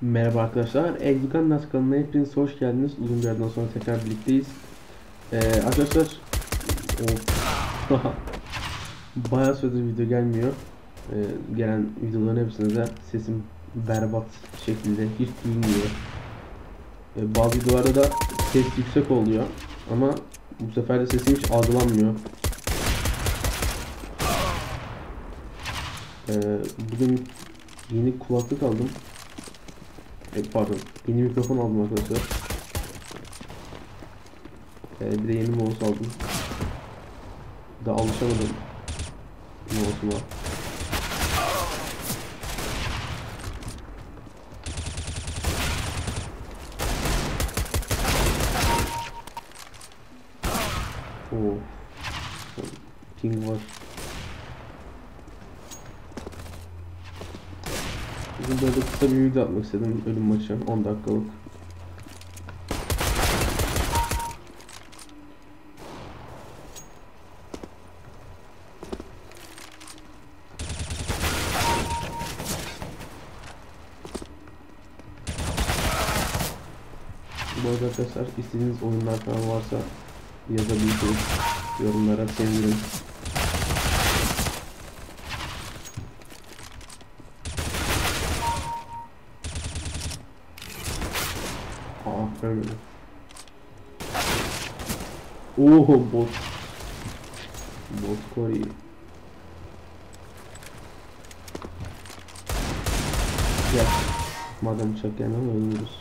Merhaba arkadaşlar. Eldukan Nas kanalına hepiniz hoş geldiniz. Uzun bir aradan sonra tekrar birlikteyiz. Ee, arkadaşlar of. Bayağı süredir video gelmiyor. Ee, gelen videoların hepsinde de sesim berbat şekilde hiç duyulmuyor. Ee, bazı videolarda da ses yüksek oluyor ama bu sefer de sesim hiç algılanmıyor. Ee, bugün yeni kulaklık aldım. E, pardon, yeni mikrofon aldım arkadaşlar. E, bir de yeni mouse aldım. Daha alışamadım mouse'uma. Oo. Ping var. Bugün böyle kısa bir video atmak istedim ölüm maçı 10 dakikalık. Bu arada arkadaşlar istediğiniz oyunlar falan varsa yazabilirsiniz yorumlara sevinirim. Aa ölmedi. Oo bot. Bot Kori. Gel. Madem uçak gelmem ölürüz.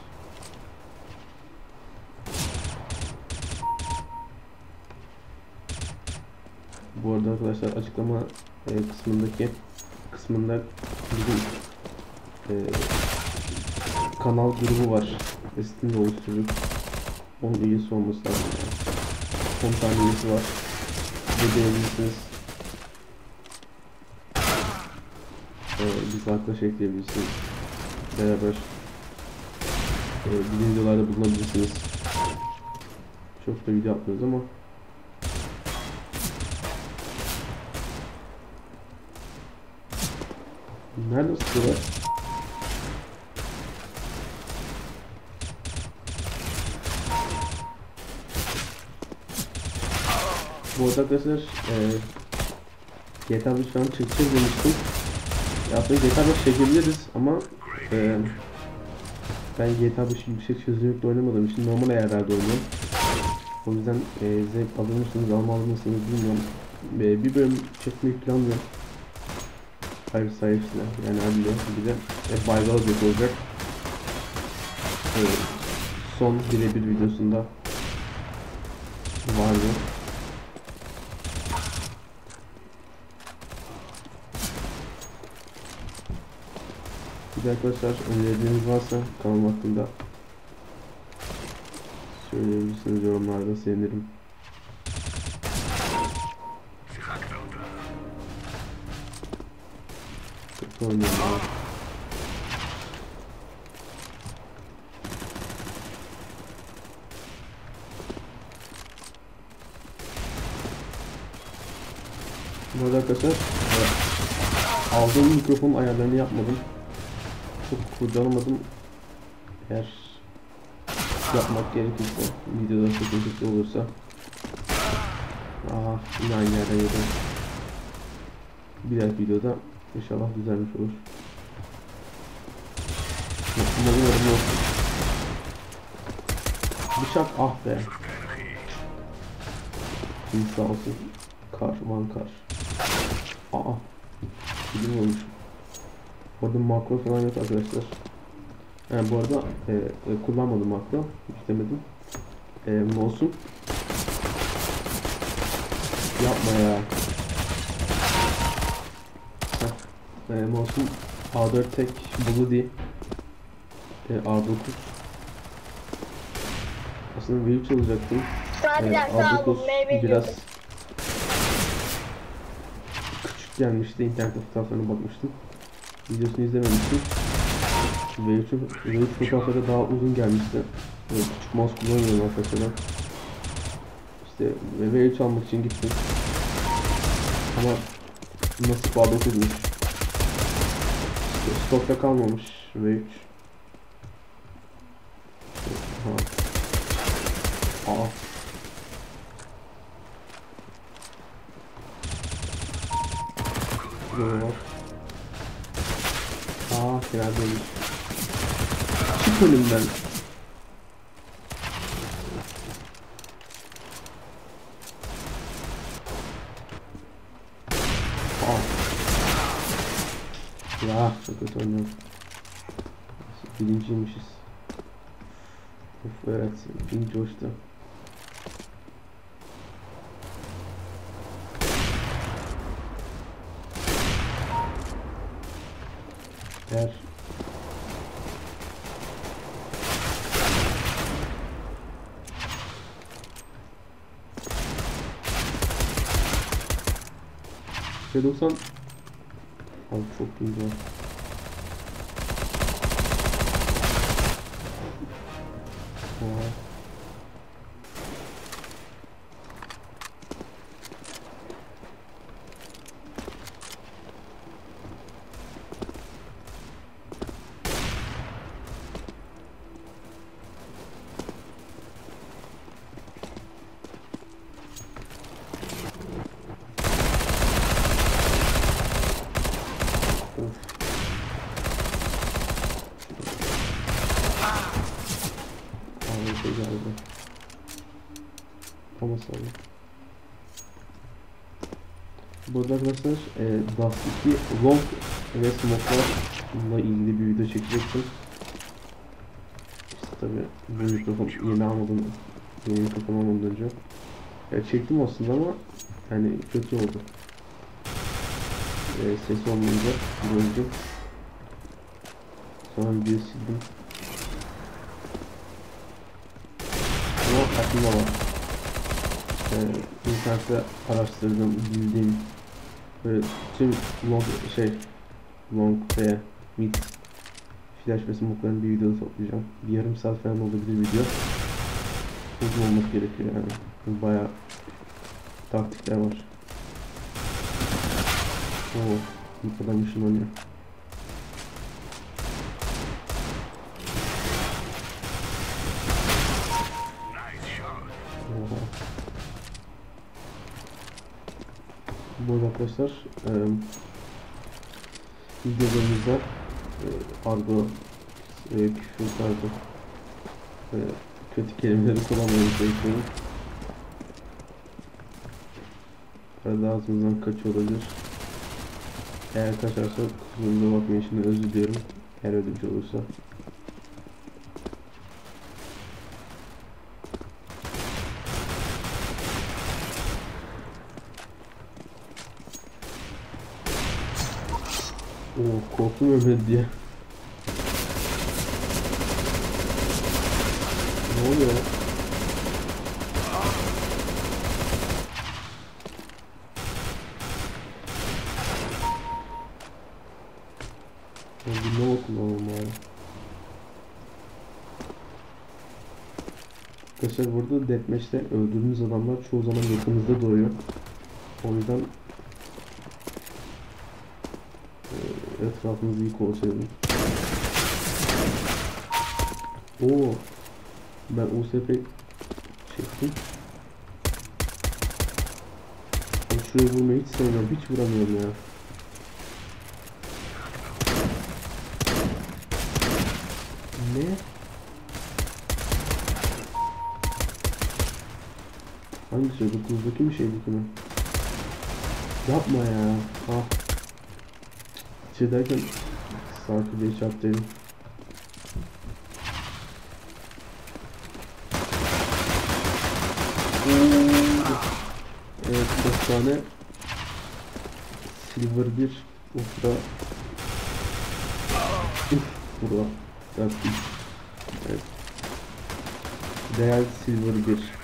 Bu arada arkadaşlar açıklama e, kısmındaki kısmında bizim e, kanal grubu var. Steam'de oluşturduk. 10 üyesi olması lazım. Yani. 10 tane üyesi var. Gidebilirsiniz. Ee, biz arkadaş ekleyebilirsiniz. Beraber e, bizim videolarda bulunabilirsiniz. Çok da video yapmıyoruz ama Nerede sıkıyorlar? Bu arada arkadaşlar e, GTA 5 şu an çekeceğiz demiştim. Aslında GTA 5 çekebiliriz ama e, ben GTA 5 yüksek çözünürlükte oynamadığım için normal ayarlarda oynuyorum. O yüzden e, zevk alır mısınız almaz mısınız bilmiyorum. E, bir bölüm çekmeyi planlıyorum. Hayır sayesinde yani adlı bir de e, Baygal olacak. E, son birebir videosunda vardı. De arkadaşlar önerileriniz varsa kanal hakkında söyleyebilirsiniz yorumlarda sevinirim. Kötü. Bu arada arkadaşlar aldığım mikrofon ayarlarını yapmadım. Çok kurcalamadım. Eğer yapmak gerekirse videoda sıkıntı olursa Aa yine aynı yerden yedim. Bir dahaki videoda inşallah düzelmiş olur. Umarım yorum yok. Bıçak ah be. İyi olsun. Kar, van kar. Aa. Film olmuş. Orada makro falan yok arkadaşlar. Yani bu arada e, e, kullanmadım makro. İstemedim. E, mouse'um. Yapma ya. Heh. E, mouse'um A4 tek Blue D. E, A9. Aslında Wave çalacaktım. Hadi E, ders aldım. A9 Meyve biraz küçük gelmişti. İnternette fotoğraflarına bakmıştım. Videosunu izlememiştim. V3'ün V3 fotoğrafları daha uzun gelmişti. Böyle küçük mouse kullanıyorum arkadaşlar. İşte V3 almak için gittim. Ama nasip A9'muş. İşte stokta kalmamış V3. Ha. Aa. Böyle var. Graben. Schicken im Land. Nossa, que eu tô olhando. Esse queridinho, 28. Yeter. Şey 90 Abi çok güzel. Wow. Burada arkadaşlar e, Dust 2 Long ve Smoke'larla ilgili bir video çekecektim. İşte tabi bu mikrofon yeni almadım. Yeni mikrofon almadan önce. Ya çektim aslında ama yani kötü oldu. E, ses olmayınca böldüm. Sonra videoyu sildim. Ama aklımda var. Ee, internette araştırdım, bildiğim böyle tüm long şey long ve mid flash ve smoke'ların bir videoda toplayacağım. Bir yarım saat falan olabilir video. Uzun olması gerekiyor yani. Bayağı taktikler var. Oo, bu kadar ışınlanıyor. Bu arada arkadaşlar e, videolarımızda e, argo, e, küfür tarzı e, kötü kelimeleri kullanmayı çalışıyorum. Arada ağzımızdan kaçıyor olabilir. Eğer kaçarsa kusuruma bakmayın şimdi özür diliyorum. Eğer öyle şey olursa. Oo korktum öyle diye. Ne oluyor? Nova kullanalım abi. Arkadaşlar burada Deathmatch'te öldürdüğümüz adamlar çoğu zaman yakınımızda doğuyor. O yüzden etrafımızı iyi kovalayalım. Oo, ben USP çektim. Ben şuraya vurmayı hiç sevmiyorum. Hiç vuramıyorum ya. Ne? Hangisi? 9'daki mi şeydeki mi? Yapma ya. Ah. Şey derken saati bir çarptıydım. Evet, 4 tane Silver 1 Ultra. Uf, burada. Üç. Evet. Real Silver 1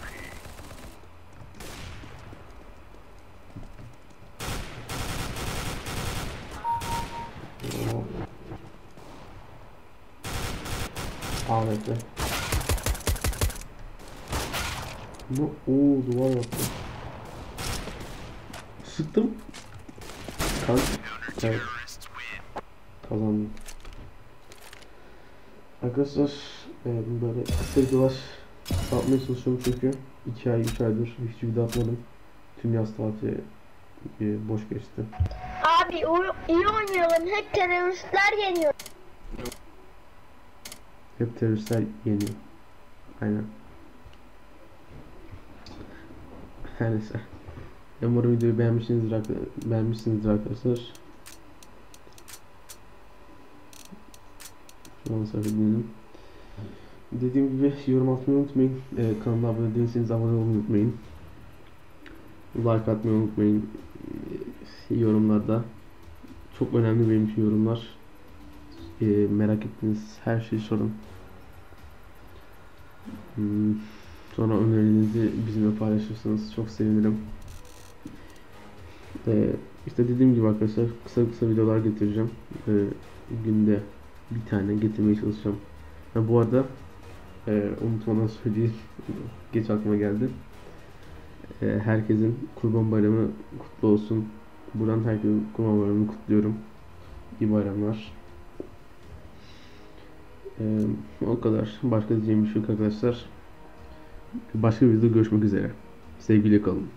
Oo. Ama ooo duvar yaptı. Sıktım. Kan. Evet. Kazandım. Arkadaşlar e, böyle kısa videolar atmaya çalışıyorum çünkü 2 ay 3 aydır hiç video atmadım. Tüm yaz tatili e, boş geçti. Abi iyi oynayalım. Hep teröristler yeniyor. Hep teröristler yeniyor. Aynen. Her neyse. Umarım videoyu beğenmişsinizdir, beğenmişsinizdir arkadaşlar. Şu an sarı dinledim. Dediğim gibi yorum atmayı unutmayın. Ee, kanala abone değilseniz abone olmayı unutmayın. Like atmayı unutmayın. Ee, yorumlarda. Çok önemli benim için yorumlar. Ee, merak ettiğiniz her şeyi sorun. Hmm, Sonra önerilerinizi bizimle paylaşırsanız çok sevinirim. Ee, işte dediğim gibi arkadaşlar kısa kısa videolar getireceğim. Ee, günde bir tane getirmeye çalışacağım. Ha, bu arada e, unutmadan söyleyeyim. Geç aklıma geldi. Ee, herkesin Kurban Bayramı kutlu olsun. Buradan herkesin Kurban Bayramı'nı kutluyorum. İyi bayramlar. Ee, o kadar. Başka diyeceğim bir şey yok arkadaşlar. Başka bir videoda görüşmek üzere. Sevgiyle kalın.